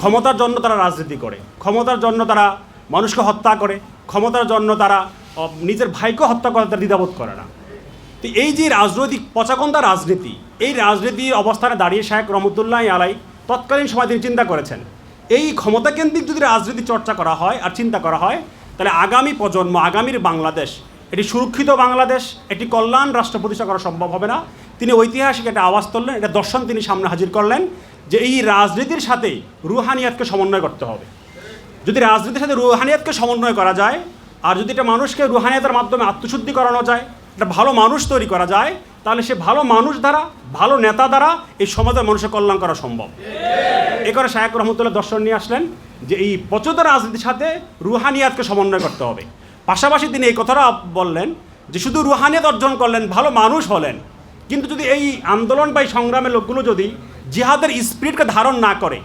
ক্ষমতার জন্য তারা রাজনীতি করে, ক্ষমতার জন্য তারা মানুষকে হত্যা করে, ক্ষমতার জন্য তারা নিজের ভাইকে হত্যা করে তারা দ্বিধাবোধ করে না। তো এই যে রাজনৈতিক পচাকন্দা রাজনীতি, এই রাজনীতির অবস্থানে দাঁড়িয়ে শাহেক রহমতুল্লাহ আলাই তৎকালীন সময় তিনি চিন্তা করেছেন, এই ক্ষমতাকেন্দ্রিক যদি রাজনীতি চর্চা করা হয় আর চিন্তা করা হয়, তাহলে আগামী প্রজন্ম, আগামীর বাংলাদেশ, এটি সুরক্ষিত বাংলাদেশ, এটি কল্যাণ রাষ্ট্র প্রতিষ্ঠা করা সম্ভব হবে না। তিনি ঐতিহাসিক একটা আওয়াজ তুললেন এটা দর্শন তিনি সামনে হাজির করলেন। যে এই রাজনীতির সাথে রুহানিয়াতকে সমন্বয় করতে হবে। যদি রাজনীতির সাথে রুহানিয়াতকে সমন্বয় করা যায়, আর যদি এটা মানুষকে রুহানিয়াতের মাধ্যমে আত্মশুদ্ধি করানো যায়, একটা ভালো মানুষ তৈরি করা যায়, তাহলে সে ভালো মানুষ দ্বারা, ভালো নেতা দ্বারা এই সমাজের মানুষের কল্যাণ করা সম্ভব। এ করে শাহেক রহমতুল্লাহ দর্শন নিয়ে আসলেন যে এই প্রচলিত রাজনীতির সাথে রুহানিয়াতকে সমন্বয় করতে হবে। পাশাপাশি তিনি এই কথাটা বললেন যে শুধু রুহানিয়াত অর্জন করলেন, ভালো মানুষ হলেন। কিন্তু যদি এই আন্দোলন বা এই সংগ্রামের লোকগুলো যদি জিহাদের স্পিরিটকে ধারণ না করে,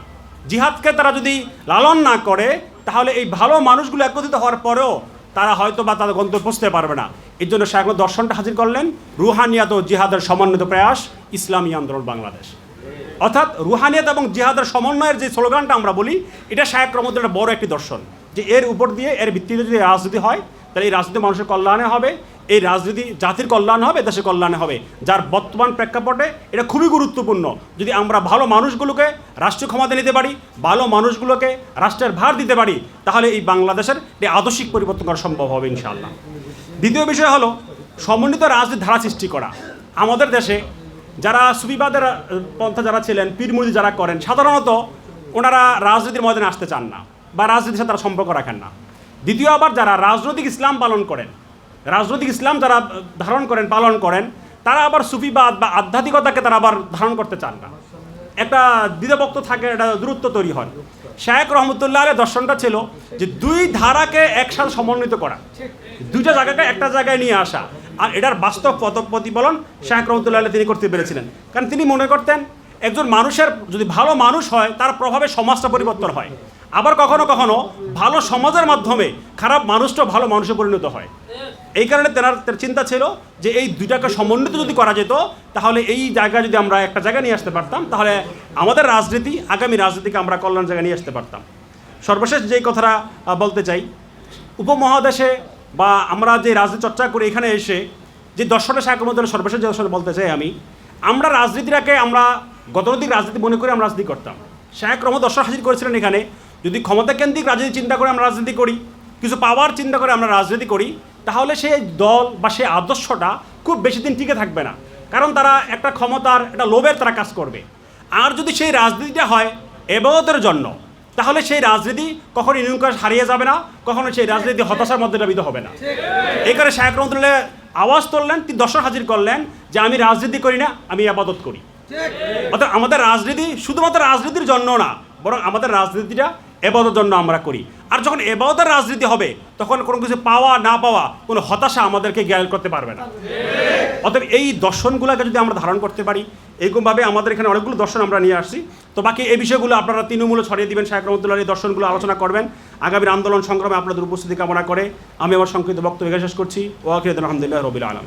জিহাদকে তারা যদি লালন না করে, তাহলে এই ভালো মানুষগুলো একত্রিত হওয়ার পরেও তারা হয়তো বা তাদের গন্তব্য পৌঁছতে পারবে না। এর জন্য শাহেক দর্শনটা হাজির করলেন, রুহানিয়াত ও জিহাদের সমন্বিত প্রয়াস, ইসলামী আন্দোলন বাংলাদেশ। অর্থাৎ রুহানিয়াত এবং জিহাদের সমন্বয়ের যে স্লোগানটা আমরা বলি, এটা শাহেক একটা বড় একটি দর্শন। যে এর উপর দিয়ে, এর ভিত্তিতে যদি রাজনীতি হয়, তাহলে এই রাজনীতি মানুষের কল্যাণে হবে। এই রাজনীতি জাতির কল্যাণ হবে, দেশের কল্যাণে হবে। যার বর্তমান প্রেক্ষাপটে এটা খুবই গুরুত্বপূর্ণ। যদি আমরা ভালো মানুষগুলোকে রাষ্ট্রীয় ক্ষমতা নিতে পারি, ভালো মানুষগুলোকে রাষ্ট্রের ভার দিতে পারি, তাহলে এই বাংলাদেশের এই আদর্শিক পরিবর্তন করা সম্ভব হবে ইনশাআল্লাহ। দ্বিতীয় বিষয় হলো, সমন্বিত রাজনীতি ধারা সৃষ্টি করা। আমাদের দেশে যারা সুবিবাদের পন্থা যারা ছিলেন পীরমুদি যারা করেন, সাধারণত ওনারা রাজনীতির ময়দানে আসতে চান না বা রাজনীতির সাথে তারা সম্পর্ক রাখেন না। দ্বিতীয় আবার যারা রাজনৈতিক ইসলাম পালন করেন রাজনৈতিক ইসলাম যারা ধারণ করেন, পালন করেন, তারা আবার সুফিবাদ বা আধ্যাত্মিকতাকে তারা আবার ধারণ করতে চান না। একটা দ্বিধাবক্ত থাকে, একটা দূরত্ব তৈরি হয়। শায়েক রহমতুল্লাহ আলের দর্শনটা ছিল যে দুই ধারাকে একসাথে সমন্বিত করা। দুইটা জায়গাকে একটা জায়গায় নিয়ে আসা। আর এটার বাস্তব পদ প্রতিফলন শাহেক রহমতুল্লাহ আলী তিনি করতে পেরেছিলেন। কারণ তিনি মনে করতেন, একজন মানুষের যদি ভালো মানুষ হয়, তার প্রভাবে সমাজটা পরিবর্তন হয়। আবার কখনো কখনো ভালো সমাজের মাধ্যমে খারাপ মানুষটাও ভালো মানুষে পরিণত হয়। এই কারণে তেনার চিন্তা ছিল যে এই দুইটাকে সমন্বিত যদি করা যেত, তাহলে এই জায়গায় যদি আমরা একটা জায়গায় নিয়ে আসতে পারতাম, তাহলে আমাদের রাজনীতি, আগামী রাজনীতিকে আমরা কল্যাণ জায়গায় নিয়ে আসতে পারতাম। সর্বশেষ যেই কথাটা বলতে চাই, উপমহাদেশে বা আমরা যে রাজনীতি চর্চা করি এখানে এসে, যে দর্শনের সাহায্যের মধ্যে সর্বশেষ যে দর্শন বলতে চাই আমি, আমরা রাজনীতিটাকে আমরা গতানুগতিক রাজনীতি মনে করে আমরা রাজনীতি করতাম। শাহেক রহমত দর্শন হাজির করেছিলেন এখানে, যদি ক্ষমতা কেন্দ্রিক রাজনীতি চিন্তা করে আমরা রাজনীতি করি, কিছু পাওয়ার চিন্তা করে আমরা রাজনীতি করি তাহলে সেই দল বা সেই আদর্শটা খুব বেশি দিন টিকে থাকবে না। কারণ তারা একটা ক্ষমতার, একটা লোভের তারা কাজ করবে। আর যদি সেই রাজনীতিটা হয় এবাদতের জন্য, তাহলে সেই রাজনীতি কখনো ইউনিকাস হারিয়ে যাবে না কখনো সেই রাজনীতি হতাশার মধ্যে নাবিত হবে না। এই কারণে শাহেক রহমতুল্লাহ আওয়াজ তুললেন, তিনি দর্শক হাজির করলেন যে আমি রাজনীতি করি না, আমি আবাদত করি। অর্থাৎ আমাদের রাজনীতি শুধুমাত্র রাজনীতির জন্য না, বরং আমাদের রাজনীতিটা এবাদতের জন্য আমরা করি। আর যখন এবাদতের রাজনীতি হবে, তখন কোনো কিছু পাওয়া, না পাওয়া, কোনো হতাশা আমাদেরকে জ্ঞান করতে পারবে না। অতএব এই দর্শনগুলোকে যদি আমরা ধারণ করতে পারি, এরকমভাবে আমাদের এখানে অনেকগুলো দর্শন আমরা নিয়ে আসছি। তো বাকি এই বিষয়গুলো আপনারা তৃণমূলে ছড়িয়ে দিবেন শাহেক রহমতুল্লাহ এই দর্শনগুলো আলোচনা করবেন। আগামীর আন্দোলন সংগ্রামে আপনাদের উপস্থিতি কামনা করে আমি আমার সংক্ষিপ্ত বক্তব্য শেষ করছি। ওয়াকির আলহামদুলিল্লাহ রবিল আলম